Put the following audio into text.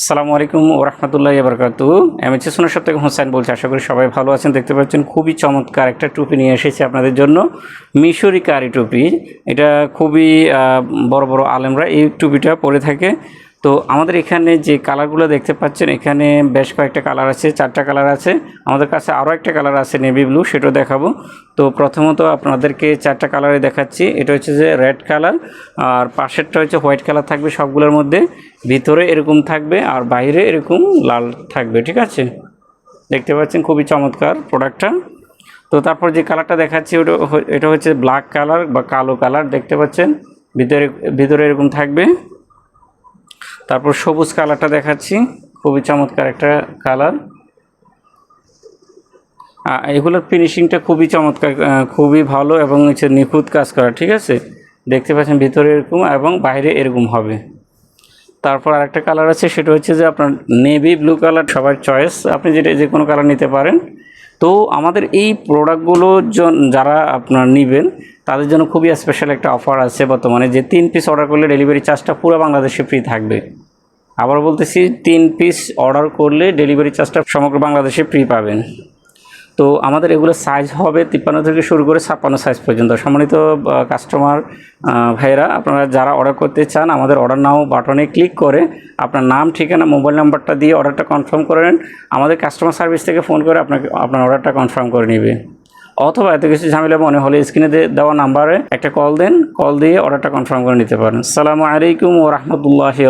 আসসালামু আলাইকুম ও রহমতুল্লাহ আমি এমএচএস সোনার সব থেকে হোসেন বলছি। আশা করি সবাই ভালো আছেন। দেখতে পাচ্ছেন খুবই চমৎকার একটা টুপি নিয়ে এসেছি আপনাদের জন্য। মিশরি কারি টুপি। এটা খুবই বড় বড় আলেমরা এই টুপিটা পরে থাকে। তো আমাদের এখানে যে কালারগুলো দেখতে পাচ্ছেন, এখানে বেশ কয়েকটা কালার আছে, চারটা কালার আছে। আমাদের কাছে আরও একটা কালার আছে, নেভি ব্লু, সেটাও দেখাবো। তো প্রথমত আপনাদেরকে চারটা কালারে দেখাচ্ছি। এটা হচ্ছে যে রেড কালার, আর পাশেরটা হচ্ছে হোয়াইট কালার থাকবে সবগুলোর মধ্যে। ভিতরে এরকম থাকবে আর বাইরে এরকম লাল থাকবে, ঠিক আছে? দেখতে পাচ্ছেন খুবই চমৎকার প্রোডাক্টটা। তো তারপর যে কালারটা দেখাচ্ছি, ওটা এটা হচ্ছে ব্ল্যাক কালার বা কালো কালার, দেখতে পাচ্ছেন? ভিতরে ভিতরে এরকম থাকবে। তারপর সবুজ কালারটা দেখাচ্ছি। খুবই চমৎকার একটা কালার। এগুলোর ফিনিশিংটা খুবই চমৎকার খুবই ভালো এবং হচ্ছে নিখুঁত কাজ করা, ঠিক আছে? দেখতে পাচ্ছেন ভিতরে এরকম এবং বাইরে এরকম হবে। তারপর আরেকটা কালার আছে, সেটা হচ্ছে যে আপনার নেভি ব্লু কালার, সবার চয়েস আপনি যেটা, যে কোনো কালার নিতে পারেন। তো আমাদের এই প্রোডাক্টগুলো যারা আপনার নেবেন, তাদের জন্য খুবই স্পেশাল একটা অফার আছে বর্তমানে, যে তিন পিস অর্ডার করলে ডেলিভারি চার্জটা পুরো বাংলাদেশে ফ্রি থাকবে। আবার বলতেছি, তিন পিস অর্ডার করলে ডেলিভারি চার্জটা সমগ্র বাংলাদেশে ফ্রি পাবেন। তো আমাদের এগুলো সাইজ হবে তিপ্পান্ন থেকে শুরু করে ছাপ্পান্ন সাইজ পর্যন্ত। সম্মানিত কাস্টমার ভাইরা আপনারা যারা অর্ডার করতে চান, আমাদের অর্ডার নাও বাটনে ক্লিক করে আপনার নাম, ঠিকানা মোবাইল নাম্বারটা দিয়ে অর্ডারটা কনফার্ম করে নেন। আমাদের কাস্টমার সার্ভিস থেকে ফোন করে আপনাকে, আপনার অর্ডারটা কনফার্ম করে নেবে। অথবা এত কিছু ঝামেলা মনে হলে স্ক্রিনে দেওয়া নাম্বারে একটা কল দেন। কল দিয়ে অর্ডারটা কনফার্ম করে নিতে পারেন। সালামু আলাইকুম ও রহমতুল্লাহি